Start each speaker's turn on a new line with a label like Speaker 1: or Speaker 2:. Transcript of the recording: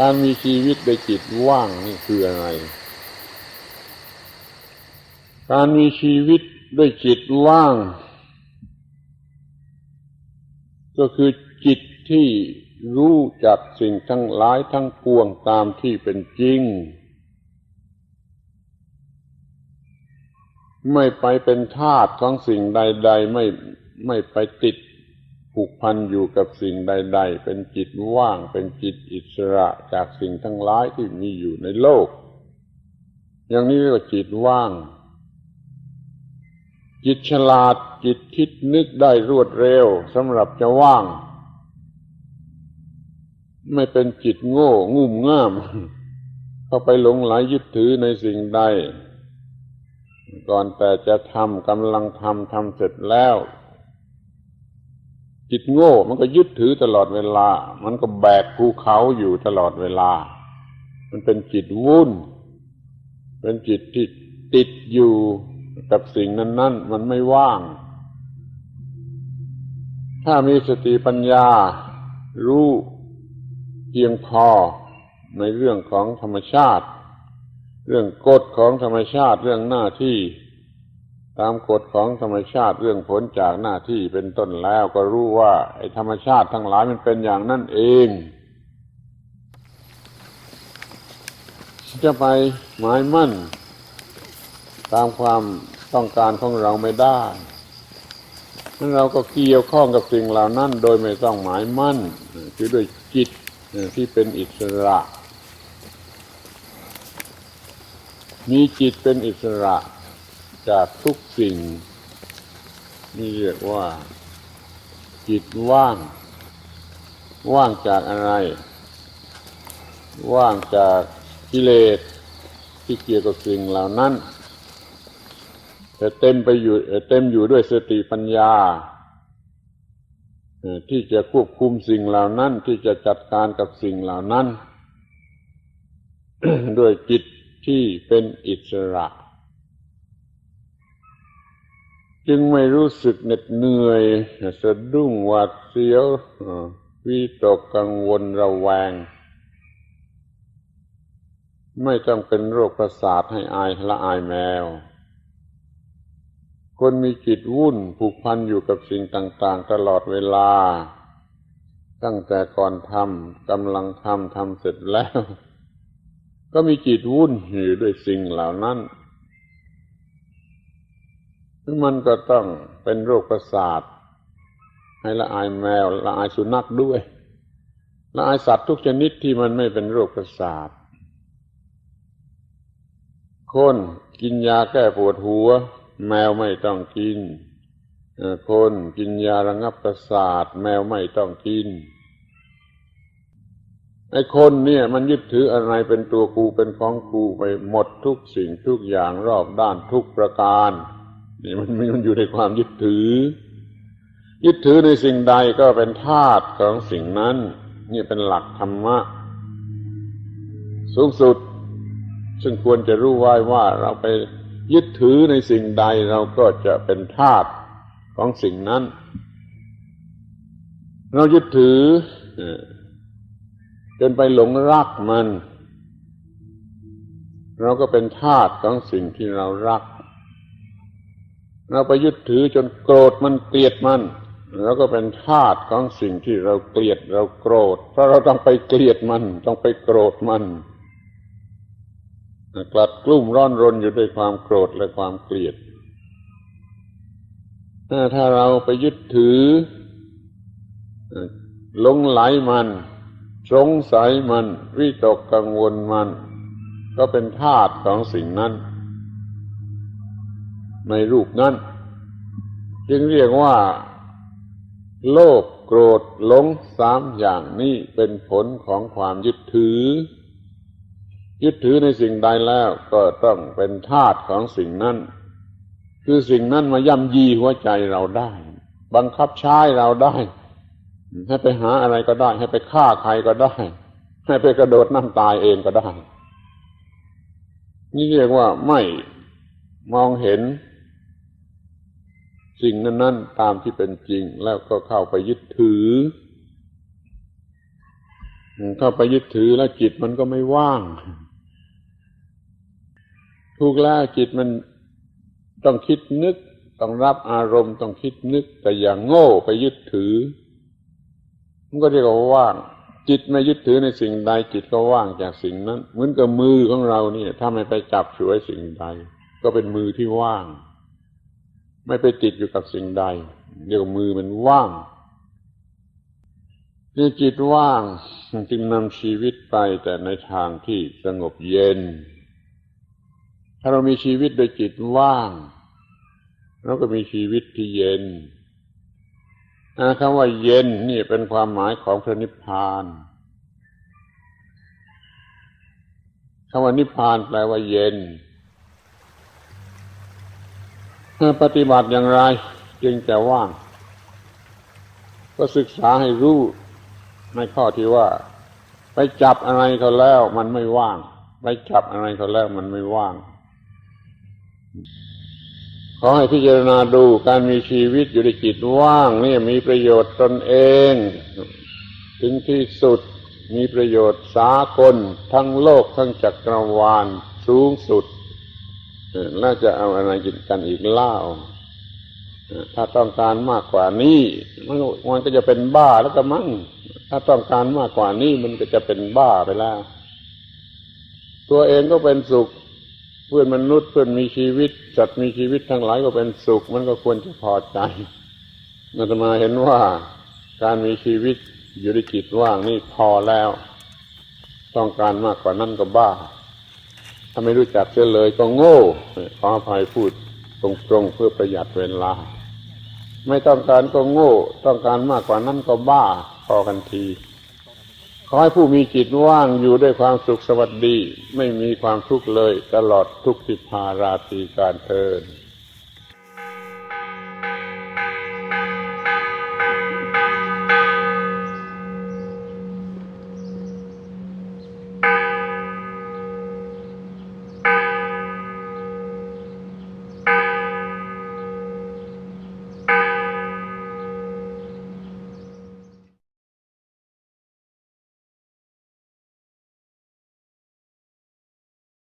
Speaker 1: การมีชีวิตโดยจิตว่างนี่คืออะไร การมีชีวิตด้วยจิตว่าง ก็คือจิตที่รู้จักสิ่งทั้งหลายทั้งปวงตามที่เป็นจริง ไม่ไปเป็นทาสของสิ่งใด ๆ ไม่ไม่ไปติด ผูกพันอยู่กับสิ่งใด ๆ เป็นจิตว่างเป็นจิตอิสระจากสิ่งทั้งหลายที่มีอยู่ในโลก อย่างนี้เรียกว่าจิตว่าง จิตฉลาดจิตคิดนึกได้รวดเร็วสำหรับจะว่าง ไม่เป็นจิตโง่งุ่มง่าม เข้าไปหลงไหลยึดถือในสิ่งใด ก่อนแต่จะทำกำลังทำทำเสร็จแล้ว จิตโง่ มันก็ยึดถือตลอดเวลา มันก็แบกภูเขาอยู่ตลอดเวลา มันเป็นจิตวุ่น เป็นจิตที่ติดอยู่กับสิ่งนั้น ๆ มันไม่ว่าง ถ้ามีสติปัญญา รู้เพียงพอในเรื่องของธรรมชาติ เรื่องกฎของธรรมชาติ เรื่องหน้าที่ ตามกฎของธรรมชาติเรื่องผลจากหน้าที่เป็นต้นแล้วก็รู้ว่า ไอ้ธรรมชาติทั้งหลายมันเป็นอย่างนั่นเอง จะไปหมายมั่น ตามความต้องการของเราไม่ได้นั้นเราก็เกี่ยวข้องกับสิ่งเหล่านั้น โดยไม่ต้องหมายมั่น คือด้วยจิตที่เป็นอิสระ มีจิตเป็นอิสระ จากทุกสิ่ง นี่เรียกว่า จิตว่าง ว่างจากอะไร ว่างจากกิเลสที่เกี่ยวกับสิ่งเหล่านั้นแต่เต็มไปอยู่เต็มอยู่ด้วยสติปัญญาที่จะควบคุมสิ่งเหล่านั้น ที่จะจัดการกับสิ่งเหล่านั้น ด้วยจิตที่เป็นอิสระ จึงไม่รู้สึกเหน็ดเหนื่อยสะดุ้งหวาดเสียววิตกกังวลระแวง ไม่ต้องเป็นโรคประสาทให้อายละอายแมว คนมีจิตวุ่นผูกพันอยู่กับสิ่งต่าง ๆ ตลอดเวลา ตั้งแต่ก่อนทำกำลังทำทำเสร็จแล้ว ก็มีจิตวุ่นอยู่ด้วยสิ่งเหล่านั้น มันก็ต้องเป็นโรคประสาท ให้ละอายแมวละอายสุนัขด้วยละอายสัตว์ทุกชนิดที่มันไม่เป็นโรคประสาท คนกินยาแก้ปวดหัว แมวไม่ต้องกิน คนกินยาระงับประสาท แมวไม่ต้องกินไอ้คนเนี่ย มันยึดถืออะไรเป็นตัวกูเป็นของกูไปหมดทุกสิ่งทุกอย่างรอบด้านทุกประการ นี่มันมันอยู่ในความยึดถือ ยึดถือในสิ่งใดก็เป็นธาตุของสิ่งนั้น นี่เป็นหลักธรรมะ สูงสุด ซึ่งควรจะรู้ไว้ว่าเราไปยึดถือในสิ่งใดเราก็จะเป็นธาตุของสิ่งนั้น เรายึดถือจนไปหลงรักมัน เราก็เป็นทาสของสิ่งที่เรารัก เราไปยึดถือจนโกรธมันเกลียดมันเราก็เป็นทาสของสิ่งที่เราเกลียดเราโกรธ เพราะเราต้องไปเกลียดมัน ต้องไปโกรธมันกลัดกลุ้มร้อนรนอยู่ด้วยความโกรธและความเกลียดถ้าเราไปยึดถือหลงไหลมันสงสัยมัน วิตกกังวลมัน ก็เป็นธาตุของสิ่งนั้น ในรูปนั้น จึงเรียกว่า โลภโกรธหลงสามอย่างนี้เป็นผลของความยึดถือ ยึดถือในสิ่งใดแล้วก็ต้องเป็นธาตุของสิ่งนั้น คือสิ่งนั้นมาย่ำยีหัวใจเราได้ บังคับใช้เราได้ ให้ไปหาอะไรก็ได้ ให้ไปฆ่าใครก็ได้ ให้ไปกระโดดน้ำตายเองก็ได้นี่เรียกว่าไม่มองเห็น สิ่งนั้นๆ ตามที่เป็นจริง แล้วก็เข้าไปยึดถือเข้าไปยึดถือแล้วจิตมันก็ไม่ว่างถูกแล้วจิตมันต้องคิดนึก ต้องรับอารมณ์ต้องคิดนึก แต่อย่างโง่ไปยึดถือ มันก็เรียกว่าว่าง จิตไม่ยึดถือในสิ่งใด จิตก็ว่างจากสิ่งนั้น เหมือนกับมือของเราเนี่ย ถ้าไม่ไปจับฉวยสิ่งใด ก็เป็นมือที่ว่าง ไม่ไปติดอยู่กับสิ่งใดเรียวมือมันว่างนี่จิตว่างจึงนำชีวิตไปแต่ในทางที่สงบเย็น ถ้าเรามีชีวิตโดยจิตว่างเราก็มีชีวิตที่เย็นคำว่าเย็นนี่เป็นความหมายของพระนิพพานคำว่านิพพานแปลว่าเย็น ปฏิบัติอย่างไรจึงจะว่าง ก็ศึกษาให้รู้ในข้อที่ว่า ไปจับอะไรเขาแล้วมันไม่ว่าง ไปจับอะไรเขาแล้วมันไม่ว่างขอให้พิจารณาดูการมีชีวิตอยู่ในจิตว่างนี่มีประโยชน์ตนเอง ถึงที่สุดมีประโยชน์สากลทั้งโลกทั้งจักรวาลสูงสุด น่าจะเอาอะไรกินกันอีกเล่าถ้าต้องการมากกว่านี้มันก็จะเป็นบ้าแล้วก็มั่งถ้าต้องการมากกว่านี้มันก็จะเป็นบ้าไปแล้ว ตัวเองก็เป็นสุข เพื่อนมนุษย์เพื่อนมีชีวิตจัดมีชีวิตทั้งหลายก็เป็นสุข มันก็ควรจะพอใจนาตมาเห็นว่าการมีชีวิตอยู่ในจิตว่างนี่พอแล้ว ต้องการมากกว่านั้นก็บ้า ถ้าไม่รู้จักเสียเลยก็โง่ขออภัยพูดตรงๆเพื่อประหยัดเวลา ไม่ต้องการก็โง่ ต้องการมากกว่านั้นก็บ้าพอกันที ขอให้ผู้มีจิตว่างอยู่ด้วยความสุขสวัสดี ไม่มีความทุกข์เลยตลอดทุกสิบหาราตรีการเทิน